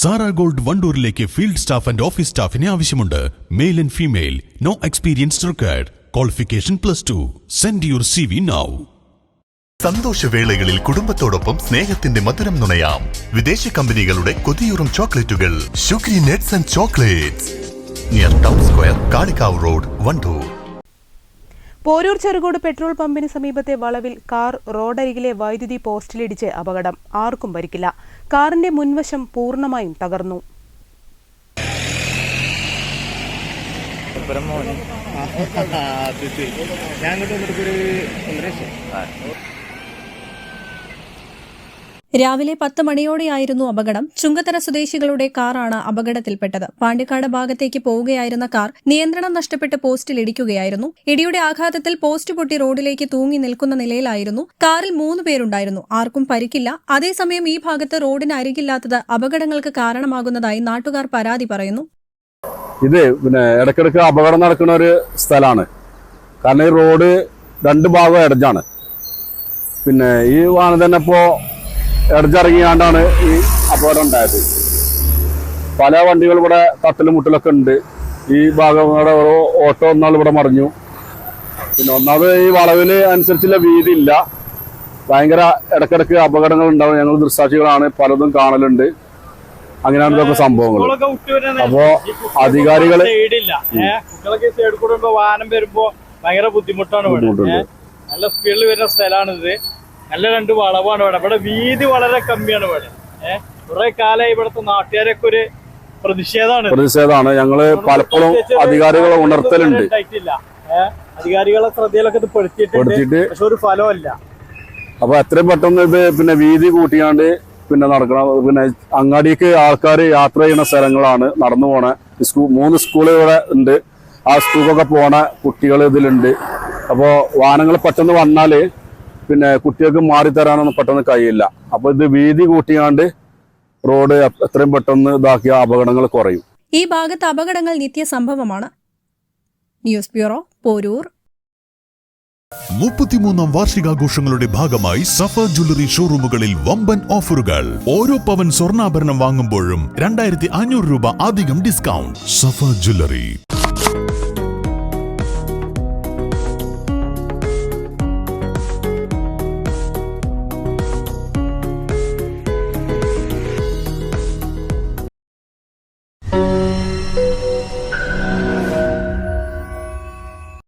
Sara gold വണ്ടൂരിലേക്ക് field staff and office സ്റ്റാഫിനെ ആവശ്യമുണ്ട്. Male and female. No experience required. Qualification plus two. Send your C V now സന്തോഷവേളകളിൽ കുടുംബത്തോടൊപ്പം സ്നേഹത്തിന്റെ മധുരം നുണയാം. വിദേശ കമ്പനികളുടെ കൊതിയൂറും ചോക്ലേറ്റുകൾ. ഷുഗ്രി nets and chocolates. Near town square Kalikavu road Wandoor Poroor Cherukode petrol പമ്പിന് സമീപത്തെ വളവിൽ കാർ റോഡരികിലെ വൈദ്യുതി പോസ്റ്റിലിടിച്ച് അപകടം ആർക്കും പരിക്കില്ല കാറിന്റെ മുൻവശം പൂർണമായും തകർന്നു. ഞാൻ രാവിലെ പത്ത് മണിയോടെയായിരുന്നു അപകടം. ചുങ്കത്തര സ്വദേശികളുടെ കാറാണ് അപകടത്തിൽപ്പെട്ടത്. പാണ്ടിക്കാട് ഭാഗത്തേക്ക് പോവുകയായിരുന്ന കാർ നിയന്ത്രണം നഷ്ടപ്പെട്ട് പോസ്റ്റിൽ ഇടിക്കുകയായിരുന്നു. ഇടിയുടെ ആഘാതത്തിൽ പോസ്റ്റ് പൊട്ടി റോഡിലേക്ക് തൂങ്ങി നിൽക്കുന്ന നിലയിലായിരുന്നു. കാറിൽ മൂന്ന് പേരുണ്ടായിരുന്നു. ആർക്കും പരിക്കില്ല. അതേസമയം ഈ ഭാഗത്ത് റോഡിന് അരികില്ലാത്തത് അപകടങ്ങൾക്ക് കാരണമാകുന്നതായി നാട്ടുകാർ പരാതി പറയുന്നു. ഇത് പിന്നെ ഇടയ്ക്കിടയ്ക്ക് അപകടം നടക്കുന്ന ഒരു സ്ഥലമാണ്. കാരണം ഈ റോഡ് രണ്ട് ഭാഗം ഇടഞ്ഞാണ് പിന്നെ ഈ വാഹനം തന്നെ ഇപ്പോ ഇടജിറങ്ങിയാണ്ടാണ് ഈ അപകടം ഉണ്ടായത്. പല വണ്ടികൾ ഇവിടെ തട്ടലും മുട്ടലൊക്കെ ഉണ്ട്. ഈ ഭാഗം ഇവിടെ ഓരോ ഓട്ടോ ഒന്നാൾ ഇവിടെ മറിഞ്ഞു. പിന്നെ ഒന്നാമത് ഈ വളവിൽ അനുസരിച്ചുള്ള വീതി ഇല്ല ഭയങ്കര ഇടക്കിടക്ക് അപകടങ്ങൾ ഉണ്ടാവും. ഞങ്ങൾ ദൃസാക്ഷികളാണ് പലതും കാണലുണ്ട്. അങ്ങനെയാണ് ഇതൊക്കെ സംഭവങ്ങൾ. അപ്പോ അധികാരികൾ വാഹനം വരുമ്പോ ഭയങ്കര ബുദ്ധിമുട്ടാണ് നല്ല സ്പീഡിൽ വരുന്ന സ്ഥലമാണ് ഇത് നല്ല രണ്ട് വളവാണ് ഇവിടെ. ഇവിടെ വീതി വളരെ കമ്മിയാണ് ഇവിടെ. ഏഹ് കുറെ കാലമായി ഇവിടുത്തെ നാട്ടുകാരൊക്കെ ഒരു പ്രതിഷേധമാണ്. പ്രതിഷേധമാണ്. ഞങ്ങൾ പലപ്പോഴും അധികാരികളെ ഉണർത്തലുണ്ട്. അധികാരികളെ ശ്രദ്ധയിലൊക്കെ ഇത് പെടുത്തിയിട്ട് പക്ഷെ ഒരു ഫലമല്ല അപ്പൊ എത്രയും പെട്ടെന്ന് ഇത് പിന്നെ വീതി കൂട്ടിയാണ്ട് പിന്നെ നടക്കണം. പിന്നെ അങ്ങാടിക്ക് ആൾക്കാർ യാത്ര ചെയ്യുന്ന സ്ഥലങ്ങളാണ് നടന്നു പോണ. സ്കൂ മൂന്ന് സ്കൂളുകൾ ഇവിടെ ഉണ്ട്. ആ സ്കൂളൊക്കെ പോണ കുട്ടികൾ ഇതിലുണ്ട്. അപ്പോൾ വാഹനങ്ങൾ പെട്ടെന്ന് വന്നാൽ പിന്നെ കുട്ടികൾക്ക് മാറി തരാനൊന്നും പെട്ടെന്ന് കഴിയില്ല. അപ്പൊ ഇത് വീതി കൂട്ടിയാണ്ട് റോഡ് എത്രയും പെട്ടെന്ന് ഇതാക്കിയ അപകടങ്ങൾ കുറയും. ഈ ഭാഗത്ത് അപകടങ്ങൾ നിത്യസംഭവമാണ് ന്യൂസ് ബ്യൂറോ പോരൂർ. മുപ്പത്തിമൂന്നാം വാർഷികാഘോഷങ്ങളുടെ ഭാഗമായി സഫ ജ്വല്ലറി ഷോറൂമുകളിൽ വമ്പൻ ഓഫറുകൾ. ഓരോ പവൻ സ്വർണാഭരണം വാങ്ങുമ്പോഴും രണ്ടായിരത്തി അഞ്ഞൂറ് രൂപ അധികം ഡിസ്കൗണ്ട്. സഫ ജ്വല്ലറി.